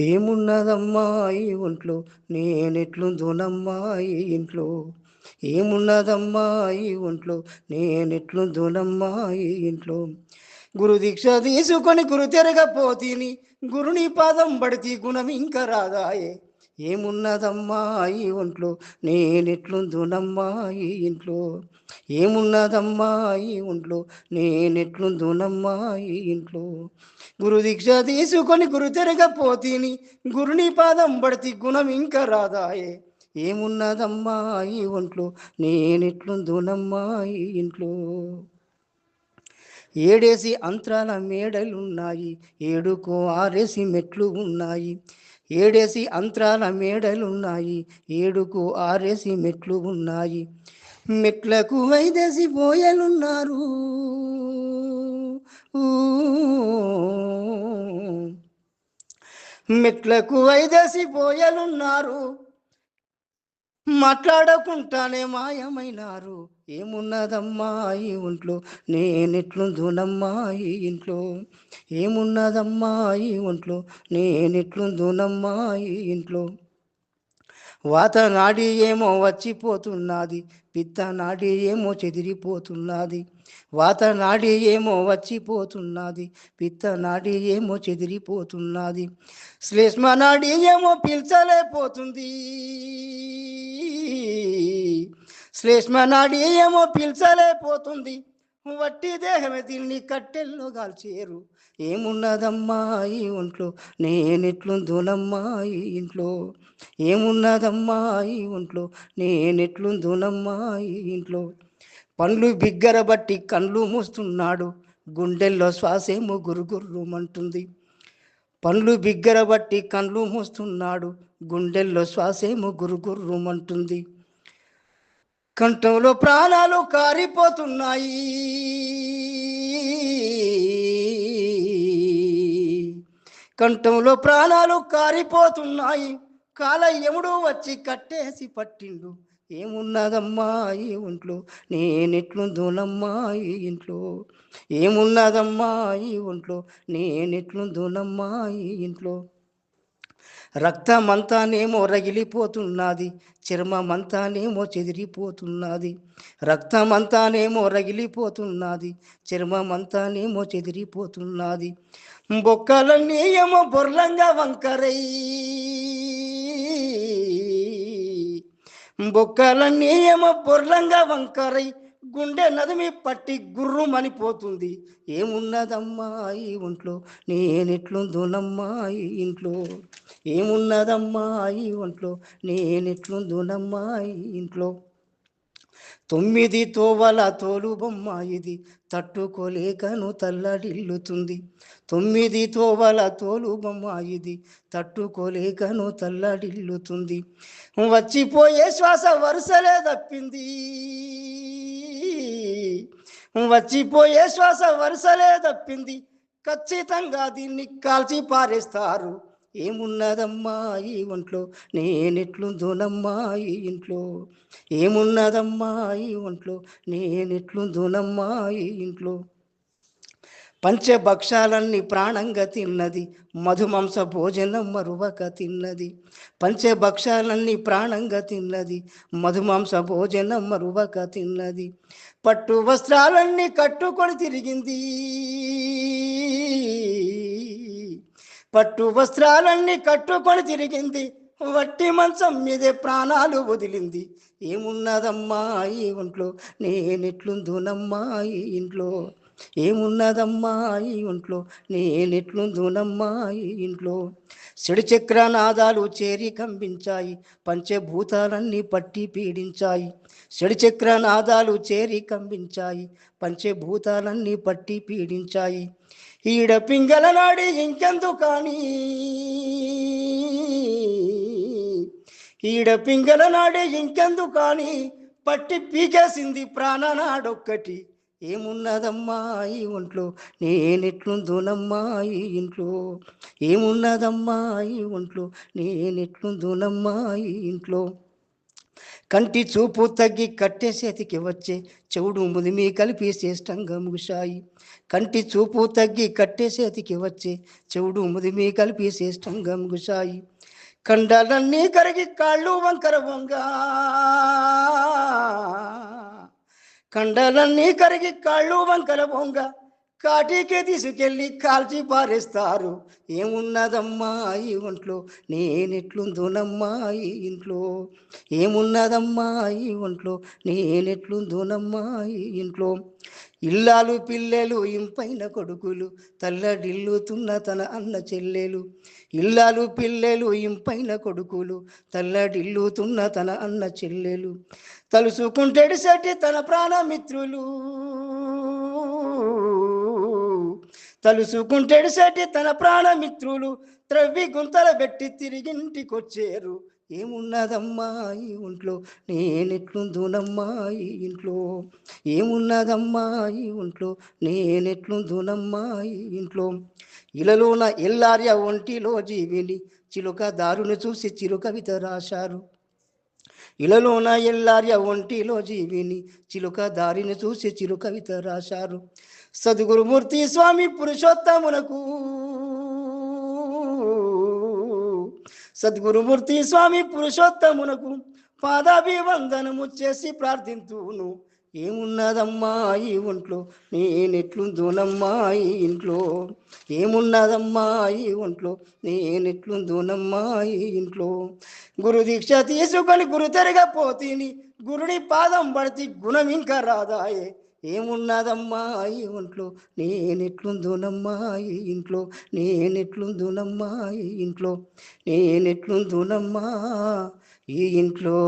ఏమున్నదమ్మా ఒంట్లో? నేనెట్లుందునమ్మాయి ఇంట్లో. ఏమున్నదమ్మా ఒంట్లో? నేనెట్లుందునమ్మాయి ఇంట్లో. గురు దీక్ష తీసుకొని గురు తిరగపోతీని గురుని పాదం పడితే గుణం ఇంకా రాదాయే. ఏమున్నదమ్మా ఈ ఒంట్లో? నేనెట్లుందునమ్మా ఈ ఇంట్లో? ఏమున్నదమ్మా ఈ ఒంట్లో? నేనెట్లుందునమ్మా ఈ ఇంట్లో? గురు దీక్ష తీసుకొని గురు తిరగపోతీని గురుని పాదం పడితే గుణం ఇంకా రాదాయే. ఏమున్నదమ్మా ఈ ఒంట్లో? నేనెట్లుందునమ్మా ఈ ఇంట్లో? ఏడేసి అంతరాల మేడలున్నాయి ఏడుకో ఆరేసి మెట్లు ఉన్నాయి. ఏడేసి అంతరాల మేడలున్నాయి ఏడుకు ఆరేసి మెట్లు ఉన్నాయి. మెట్లకు వైదేసి పోయలున్నారు ఊ. మెట్లకు వైదేసి పోయలున్నారు మాట్లాడకుండానే మాయమైనారు. ఏమున్నదమ్మా ఈ ఒంట్లో? నేనెట్లుందునమ్మా ఈ ఇంట్లో? ఏమున్నదమ్మా ఈ ఒంట్లో? నేనెట్లుందునమ్మా ఈ ఇంట్లో? వాత నాడి ఏమో వచ్చిపోతున్నది. పిత్త నాడి ఏమో చెదిరిపోతున్నది వాత నాడి ఏమో వచ్చిపోతున్నది పిత్త నాడి ఏమో చెదిరిపోతున్నది. శ్లేష్మ నాడి ఏమో పిల్చలేకపోతుంది. శ్లేష్మ నాడి ఏమో పిల్చలేకపోతుంది. వట్టి దేహమే దీన్ని కట్టెల్లో కాల్చేరు ఏమున్నదమ్మా ఈ ఒంట్లో? నేనెట్లుందునమ్మా ఈ ఇంట్లో. ఏమున్నదమ్మా ఈ ఒంట్లో? నేనెట్లుందునమ్మా ఈ ఇంట్లో. పండ్లు బిగ్గర బట్టి మూస్తున్నాడు. గుండెల్లో శ్వాసేమో గురుగుర్రుమంటుంది. పండ్లు బిగ్గర బట్టి మూస్తున్నాడు. గుండెల్లో శ్వాసేమో గురుగుర్రుమంటుంది. కంఠంలో ప్రాణాలు కారిపోతున్నాయి. కంఠంలో ప్రాణాలు కారిపోతున్నాయి. కాలయ్యముడు వచ్చి కట్టేసి పట్టిండు. ఏమున్నదమ్మా ఈ ఒంట్లో? నేనెట్లుందోనమ్మా ఈ ఇంట్లో? ఏమున్నదమ్మా ఈ ఒంట్లో? నేనెట్లుందోనమ్మా ఈ ఇంట్లో? రక్తమంతానేమో రగిలిపోతున్నది చర్మమంతానేమో చెదిరిపోతున్నది. రక్తమంతానేమో రగిలిపోతున్నది చర్మమంతానేమో చెదిరిపోతున్నది. బొక్కలన్నీ ఏమో బొర్లంగా వంకరై బొక్కలన్నీ ఏమో బొర్లంగా వంకరై గుండె నదిమి పట్టి గుర్రుమనిపోతుంది ఏమున్నదమ్మా ఈ ఒంట్లో? నేనెట్లుందునమ్మా ఈ ఇంట్లో? ఏమున్నదమ్మా ఈ ఒంట్లో? నేనెట్లుందునమ్మా ఈ ఇంట్లో? తొమ్మిది తోవల తోలు బొమ్మ ఇది తట్టుకోలేకను తల్లడిల్లుతుంది. తొమ్మిది తోవల తోలు బొమ్మ ఇది తట్టుకోలేకను తల్లడిల్లుతుంది. వచ్చిపోయే శ్వాస వరుసలే తప్పింది. వచ్చిపోయే శ్వాస వరుసలే తప్పింది. ఖచ్చితంగా దీన్ని కాల్చి పారేస్తారు. ఏమున్నదమ్మా ఈ ఒంట్లో? నేనెట్లుందునమ్మా ఈ ఇంట్లో? ఏమున్నదమ్మా ఈ ఒంట్లో? నేనెట్లుందునమ్మా ఈ ఇంట్లో? పంచభక్షాలన్నీ ప్రాణంగా తిన్నది మధుమాంస భోజనం మరువక తిన్నది. పంచభక్షాలన్నీ ప్రాణంగా తిన్నది మధుమాంస భోజనం మరువక తిన్నది. పట్టు వస్త్రాలన్నీ కట్టుకొని తిరిగింది. పట్టు వస్త్రాలన్నీ కట్టుకొని తిరిగింది. వట్టి మంచం మీదే ప్రాణాలు వదిలింది. ఏమున్నదమ్మా ఈ ఒంట్లో? నేనెట్లుందునమ్మా ఈ ఇంట్లో? ఏమున్నదమ్మా ఈ ఒంట్లో? నేనెట్లుందునమ్మా ఈ ఇంట్లో? చెడు చక్రనాదాలు చేరి కంపించాయి. పంచభూతాలన్నీ పట్టి పీడించాయి. చెడు చక్రనాదాలు చేరి కంపించాయి. పంచభూతాలన్నీ పట్టి పీడించాయి. ఈడ పింగళ నాడి ఇంకెందు కానీ? ఈడ పింగళ నాడి ఇంకెందు కానీ? పట్టి పీకేసింది ప్రాణనాడొక్కటి. ఏమున్నదమ్మా ఈ ఒంట్లో? నేనెట్లుందునమ్మా ఈ ఇంట్లో? ఏమున్నదమ్మా ఈ ఒంట్లో? నేనెట్లుందునమ్మా ఈ ఇంట్లో? కంటి చూపు తగ్గి కట్టేసేతికి వచ్చే చెవుడు ముదిమి కలిపి శ్రేష్టంగా ముగిశాయి. కంటి చూపు తగ్గి కట్టేసేతికి వచ్చే చెవుడు ముదిమి కలిపి శ్రేష్టంగా ముగిశాయి. కండలన్నీ కరిగి కాళ్ళు వంకర వంగా. కండలన్నీ కరిగి కాళ్ళు వంకర వంగ. కాటికే తీసుకెళ్ళి కాల్చి పారేస్తారు. ఏమున్నదమ్మా ఈ ఒంట్లో? నేనెట్లుందునమ్మా ఈ ఇంట్లో? ఏమున్నదమ్మా ఈ ఒంట్లో? నేనెట్లుందునమ్మా ఈ ఇంట్లో? ఇల్లాలు పిల్లలు ఇంపైన కొడుకులు తల్లడిల్లుతున్న తన అన్న చెల్లెలు. ఇల్లాలు పిల్లలు ఇంపైన కొడుకులు తల్లడిల్లుతున్న తన అన్న చెల్లెలు. తలుసుకుంటేడు సటి తన ప్రాణమిత్రులు. తలుసుకుంటాడు సటి తన ప్రాణమిత్రులు. త్రవ్వి గుంతల పెట్టి తిరిగింటికొచ్చారు. ఏమున్నదమ్మా ఈ ఒంట్లో నేనెట్లుందునమ్మా ఈ ఇంట్లో? ఏమున్నదమ్మా ఈ ఒంట్లో నేనెట్లుందునమ్మా ఈ ఇంట్లో? ఇలలోన ఎల్లార్య ఒంటిలో జీవిని చిలుక దారుని చూసి చిరు కవిత రాశారు ఇలలోన ఎల్లార్య ఒంటిలో జీవిని చిలుక దారిని చూసి చిరు కవిత రాశారు సద్గురుమూర్తి స్వామి పురుషోత్తమునకు. సద్గురుమూర్తి స్వామి పురుషోత్తమునకు పాదాభివందనము చేసి ప్రార్థింతును ఏమున్నదమ్మా ఈ ఒంట్లో? నేనెట్లుందునమ్మా ఈ ఇంట్లో? ఏమున్నదమ్మా ఈ ఒంట్లో? నేనెట్లుందునమ్మా ఈ ఇంట్లో? గురు దీక్ష తీసుకొని గురు పోతిని గురుని పాదం పడితే గుణం ఇంకా రాదాయే. ఏమున్నదమ్మా ఈ ఒంట్లో? నేనెట్లుందునమ్మా ఈ ఇంట్లో? నేనెట్లుందునమ్మా ఈ ఇంట్లో? నేనెట్లుందునమ్మా ఈ ఇంట్లో?